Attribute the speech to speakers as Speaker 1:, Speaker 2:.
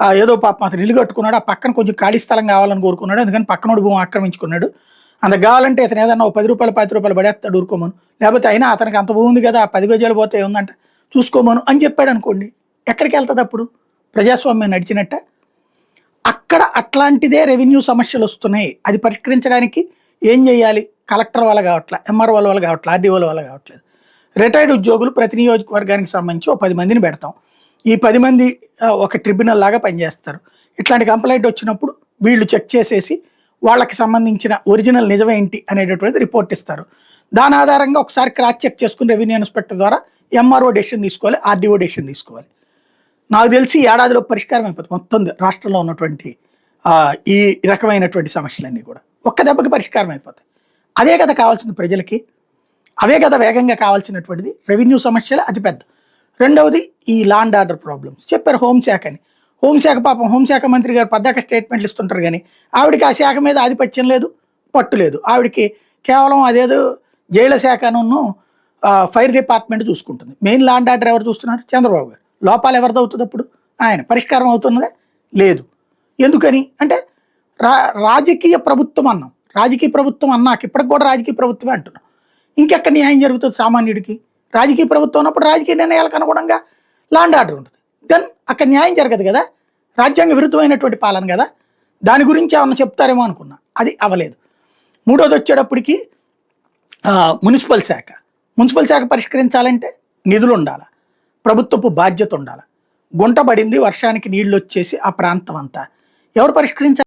Speaker 1: ఆ, ఏదో పాపం అతను ఇల్లు కట్టుకున్నాడు ఆ పక్కన కొంచెం ఖాళీ స్థలం కావాలని కోరుకున్నాడు అందుకని పక్కనోడు భూమి ఆక్రమించుకున్నాడు. అంత కావాలంటే ఇతను ఏదన్నా ఒక పది రూపాయలు పది రూపాయలు పడేస్తాడు ఊరుకోమను. లేకపోతే అయినా అతనికి అంత భూమి ఉంది కదా ఆ పది గజాలు పోతే ఉందంట చూసుకోమను అని చెప్పాడు అనుకోండి. ఎక్కడికి వెళ్తుంది అప్పుడు? ప్రజాస్వామ్యం నడిచినట్ట. అక్కడ అట్లాంటిదే రెవెన్యూ సమస్యలు వస్తున్నాయి. అది పరిష్కరించడానికి ఏం చేయాలి? కలెక్టర్ వల్ల కావట్లే ఎంఆర్ఓ వల్ల కావట్లే ఆర్డీఓల వల్ల కావట్లేదు. రిటైర్డ్ ఉద్యోగులు ప్రతి నియోజకవర్గానికి సంబంధించి ఒక పది మందిని పెడతాం. ఈ పది మంది ఒక ట్రిబ్యునల్ లాగా పనిచేస్తారు. ఇట్లాంటి కంప్లైంట్ వచ్చినప్పుడు వీళ్ళు చెక్ చేసేసి వాళ్ళకి సంబంధించిన ఒరిజినల్ నిజమేంటి అనేటటువంటి రిపోర్ట్ ఇస్తారు. దాని ఆధారంగా ఒకసారి క్రాస్ చెక్ చేసుకుని రెవెన్యూ ఇన్స్పెక్టర్ ద్వారా ఎంఆర్ఓ డెసిషన్ తీసుకోవాలి ఆర్డీఓ డెసిషన్ తీసుకోవాలి. నాకు తెలిసి ఏడాదిలో పరిష్కారం అయిపోతుంది. మొత్తం రాష్ట్రంలో ఉన్నటువంటి ఈ రకమైనటువంటి సమస్యలన్నీ కూడా. ఒక్క దెబ్బకి పరిష్కారం అయిపోతాయి. అదే కదా కావాల్సింది ప్రజలకి. అవే కదా వేగంగా కావాల్సినటువంటిది. రెవెన్యూ సమస్యలు అతిపెద్ద. రెండవది ఈ లాండ్ ఆర్డర్ ప్రాబ్లమ్స్. చెప్పారు హోంశాఖ అని హోంశాఖ పాపం హోంశాఖ మంత్రి గారు పద్దాక స్టేట్మెంట్లు ఇస్తుంటారు కానీ ఆవిడకి ఆ శాఖ మీద ఆధిపత్యం లేదు పట్టు లేదు. ఆవిడకి కేవలం అదేదో జైల శాఖను ఫైర్ డిపార్ట్మెంట్ చూసుకుంటుంది. మెయిన్ లాండ్ ఆర్డర్ ఎవరు చూస్తున్నారు? చంద్రబాబు గారు. లోపాలు ఎవరిది అవుతుంది అప్పుడు? ఆయన. పరిష్కారం అవుతున్నదా లేదు. ఎందుకని? అంటే రా రాజకీయ ప్రభుత్వం అన్నాం. రాజకీయ ప్రభుత్వం అన్నాక ఇప్పటికి కూడా రాజకీయ ప్రభుత్వమే అంటున్నాం. ఇంకెక్కడ న్యాయం జరుగుతుంది సామాన్యుడికి? రాజకీయ ప్రభుత్వం ఉన్నప్పుడు రాజకీయ నిర్ణయాలకు అనుగుణంగా లాండ్ ఆర్డర్ ఉంటుంది. దెన్ అక్కడ న్యాయం జరగదు కదా? రాజ్యాంగ విరుద్ధమైనటువంటి పాలన కదా? దాని గురించి ఏమన్నా చెప్తారేమో అనుకున్నా. అది అవ్వలేదు. మూడోది వచ్చేటప్పటికి ఆ, మున్సిపల్ శాఖ. మున్సిపల్ శాఖ పరిష్కరించాలంటే నిధులు ఉండాలి. ప్రభుత్వపు బాధ్యత ఉండాలి. గుంటబడింది వర్షానికి నీళ్ళు వచ్చేసి ఆ ప్రాంతం అంతా. ఎవరు పరిష్కరించాలి?